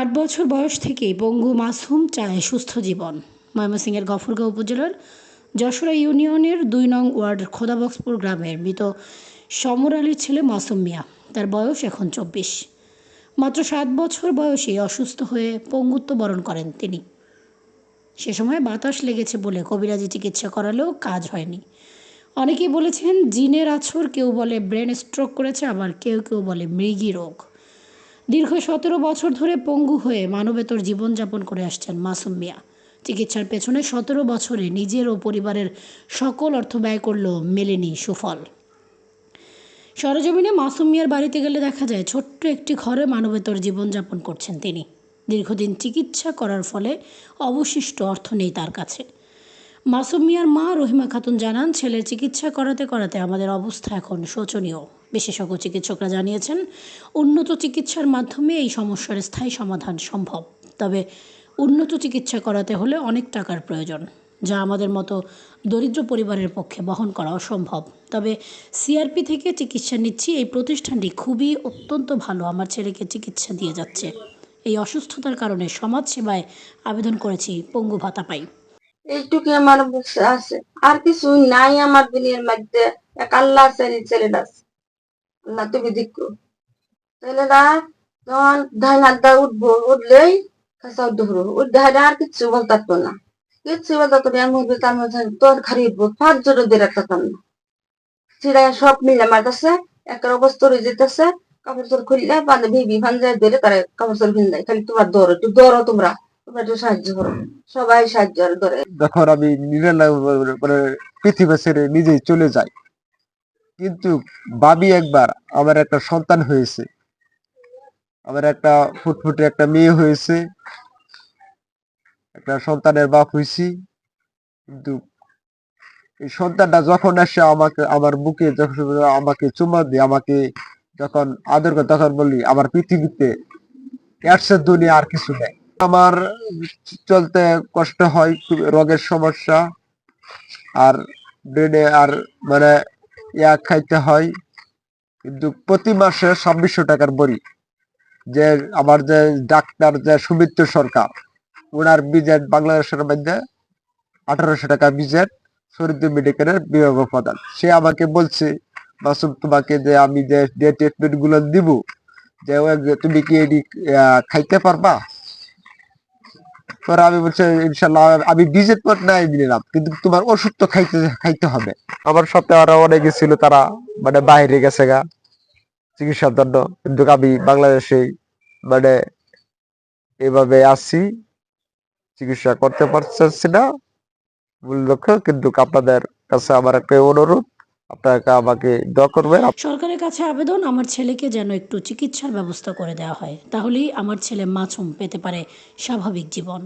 আট বছর বয়স থেকেই পঙ্গু মাসুম চায় সুস্থ জীবন। ময়মনসিংহের গফরগাঁও উপজেলার যশোরা ইউনিয়নের দুই নং ওয়ার্ড খোদাবক্সপুর গ্রামের মৃত সমর আলীর ছেলে মাসুম মিয়া। তার বয়স এখন চব্বিশ। মাত্র সাত বছর বয়সে অসুস্থ হয়ে পঙ্গুত্ব বরণ করেন তিনি। সে সময় বাতাস লেগেছে বলে কবিরাজি চিকিৎসা করালেও কাজ হয়নি। অনেকেই বলেছেন, জিনের আছর কেউ বলে ব্রেন স্ট্রোক করেছে, আবার কেউ কেউ বলে মৃগী রোগ। দীর্ঘ সতেরো বছর ধরে পঙ্গু হয়ে মানবেতর জীবনযাপন করে আসছেন মাসুম মিয়া। চিকিৎসার পেছনে সতেরো বছরে নিজের ও পরিবারের সকল অর্থ ব্যয় করলেও মেলেনি সুফল। সরজমিনে মাসুম মিয়ার বাড়িতে গেলে দেখা যায়, ছোট্ট একটি ঘরে মানবেতর জীবনযাপন করছেন তিনি। দীর্ঘদিন চিকিৎসা করার ফলে অবশিষ্ট অর্থ নেই তার কাছে। মাসুম মিয়ার মা রহিমা খাতুন জানান ছেলের চিকিৎসা করাতে করাতে আমাদের অবস্থা এখন শোচনীয়। বিশেষজ্ঞ চিকিৎসকরা জানিয়েছেন, উন্নত চিকিৎসার মাধ্যমে এই সমস্যার স্থায়ী সমাধান সম্ভব। তবে উন্নত চিকিৎসা করাতে হলে অনেক টাকার প্রয়োজন, যা আমাদের মতো দরিদ্র পরিবারের পক্ষে বহন করা অসম্ভব। তবে সিআরপি থেকে চিকিৎসা নিচ্ছি, এই প্রতিষ্ঠানটি খুবই অত্যন্ত ভালো, আমার ছেলেকে চিকিৎসা দিয়ে যাচ্ছে। এই অসুস্থতার কারণে সমাজ সেবায় আবেদন করেছি পঙ্গু ভাতা পাই এইটুকু আমার আছে। আর কিছু নাই আমার দুনিয়ার মধ্যে। এক আল্লাহ এই ছেলেটা আছে আল্লাহ তুমি দেখো। ছেলেটা যখন ধান আড্ডা, উঠবো, উঠলেই ওই ধারে আর কিচ্ছু বলতাতো না। কিচ্ছু বলতাতো না। মধ্যে তার মধ্যে তোর না। ছিড়াই সব মিলে আমার কাছে একটা অবস্থা রয়ে যেতেছে। কাপড় চোর খুললে বাঁধে, ভিবি ভাঞ্জায় দিলে তারা কাপড় চোর কিনলে খালি তোমার দৌড় একটু দৌড়ো তোমরা। যখন আমি পৃথিবী ছেড়ে নিজেই চলে যাই। কিন্তু একবার আমার একটা সন্তান হয়েছে। আমার একটা ফুটফুটে একটা মেয়ে হয়েছে। একটা সন্তানের বাপ হয়েছি। কিন্তু এই সন্তানটা যখন আসে আমাকে আমার বুকে যখন আমাকে চুমা দিয়ে আমাকে যখন আদর করে তখন বলি আমার পৃথিবীতে দুনিয়া আর কিছু নেই। আমার চলতে কষ্ট হয় রোগের সমস্যা। আর ব্রেনে আর মানে ইয়া খাইতে হয়। কিন্তু প্রতি মাসে ছাব্বিশশো টাকার বড়ি। যে আমার যে ডাক্তার, যে সুমিত্র সরকার ওনার বিজেট বাংলাদেশের মধ্যে আঠারোশো টাকা বিজেট শরীর মেডিকেলের বিভাগ প্রধান সে আমাকে বলছে, মাসুম, তোমাকে যে আমি যে ট্রিটমেন্টগুলো দিব যে তুমি কি এটি খাইতে পারবা? পরে আমি বলছি ইনশাল্লাহ আমি বিজেট পর নাই নিলাম। কিন্তু তোমার ওষুধ তো খাইতে খাইতে হবে। আমার সাথে আরও অনেকে ছিল, তারা মানে বাইরে গেছে গা চিকিৎসার জন্য। কিন্তু আমি বাংলাদেশে মানে এভাবে আসছি চিকিৎসা করতে পারছি না। মূল লক্ষ্য, কিন্তু আপনাদের কাছে আমার একটা অনুরোধ আপনারা আমাকে দোয়া করবেন? সরকারের কাছে আবেদন, আমার ছেলেকে যেন একটু চিকিৎসার ব্যবস্থা করে দেওয়া হয়, তাহলেই আমার ছেলে মাছুম পেতে পারে স্বাভাবিক জীবন।